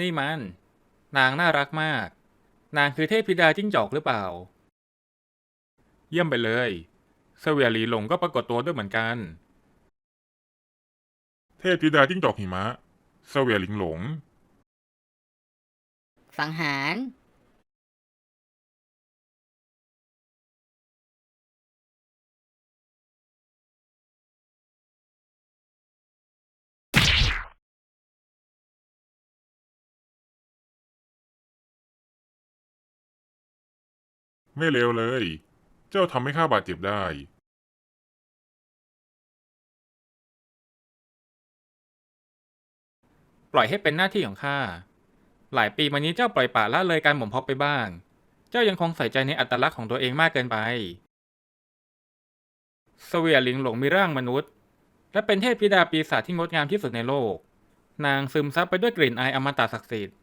นี่มัน นางน่ารักมาก นางคือเทพธิดาจิ้งจอกหรือเปล่า เยี่ยมไปเลยเสวียหลีหลงก็ปรากฏตัวด้วยเหมือนกัน เทพธิดาจิ้งจอกหิมะเสวียหลิงหลง สังหาร ไม่เลวเลย เจ้าทำให้ข้าบาดเจ็บได้ ปล่อยให้เป็นหน้าที่ของข้า หลายปีมานี้เจ้าปล่อยปละละเลยการหม่มเพาะไปบ้าง เจ้ายังคงใส่ใจในอัตลักษณ์ของตัวเองมากเกินไปสเสวียลิงหลงมีร่างมนุษย์ และเป็นเทพธิดาปีศาจที่งดงามที่สุดในโลก นางซึมซับไปด้วยกลิ่นอายอมตะศักดิ์สิทธิ์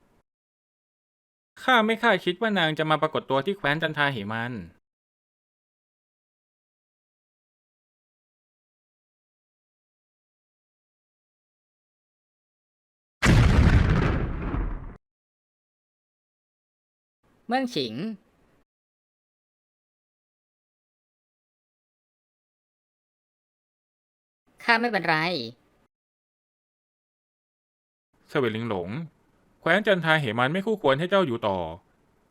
ข้าไม่คาดคิดว่านางจะมาปรากฏตัวที่แคว้นจันทาหิมัน เมืองฉิง ข้าไม่เป็นไร เสวียหลิงหลง แคว้นจันทาเหมันไม่คู่ควรให้เจ้าอยู่ต่อ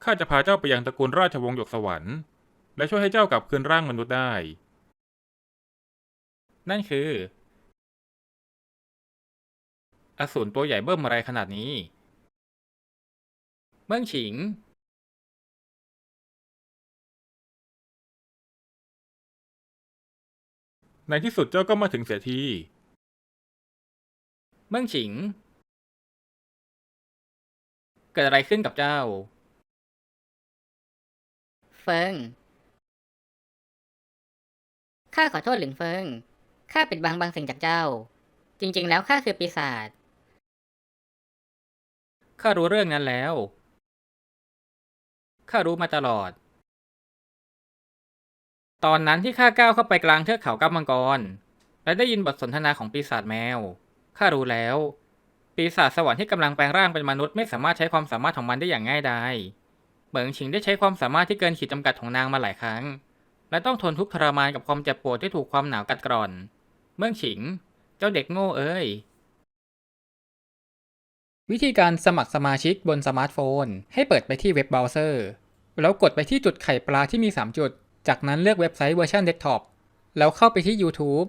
ข้าจะพาเจ้าไปยังตระกูลราชวงศ์หยกสวรรค์ และช่วยให้เจ้ากลับคืนร่างมนุษย์ได้ นั่นคือ อสูรตัวใหญ่เบิ่มอะไรขนาดนี้ เมืองฉิง ในที่สุดเจ้าก็มาถึงเสียที เมืองฉิง เกิดอะไรขึ้นกับเจ้า เฟิง ข้าขอโทษหลิงเฟิง ข้าปิดบังบางสิ่งจากเจ้า จริง ๆ แล้วข้าคือปีศาจ ข้ารู้เรื่องนั้นแล้ว ข้ารู้มาตลอด ตอนนั้นที่ข้าก้าวเข้าไปกลางเทือกเขากัมมังกร และได้ยินบทสนทนาของปีศาจแมว ข้ารู้แล้ว ปีศาจสวรรค์ที่กำลังแปลงร่างเป็นมนุษย์ไม่สามารถใช้ความสามารถของมันได้อย่างง่ายดายเหมิงฉิงได้ใช้ความสามารถที่เกินขีดจำกัดของนางมาหลายครั้ง และต้องทนทุกข์ทรมานกับความเจ็บปวดที่ถูกความหนาวกัดกร่อน เมืองฉิง เจ้าเด็กโง่เอ้ย วิธีการสมัครสมาชิกบนสมาร์ทโฟน ให้เปิดไปที่เว็บเบราว์เซอร์ แล้วกดไปที่จุดไข่ปลาที่มี 3 จุด จากนั้นเลือกเว็บไซต์เวอร์ชันเดสก์ท็อป แล้วเข้าไปที่ YouTube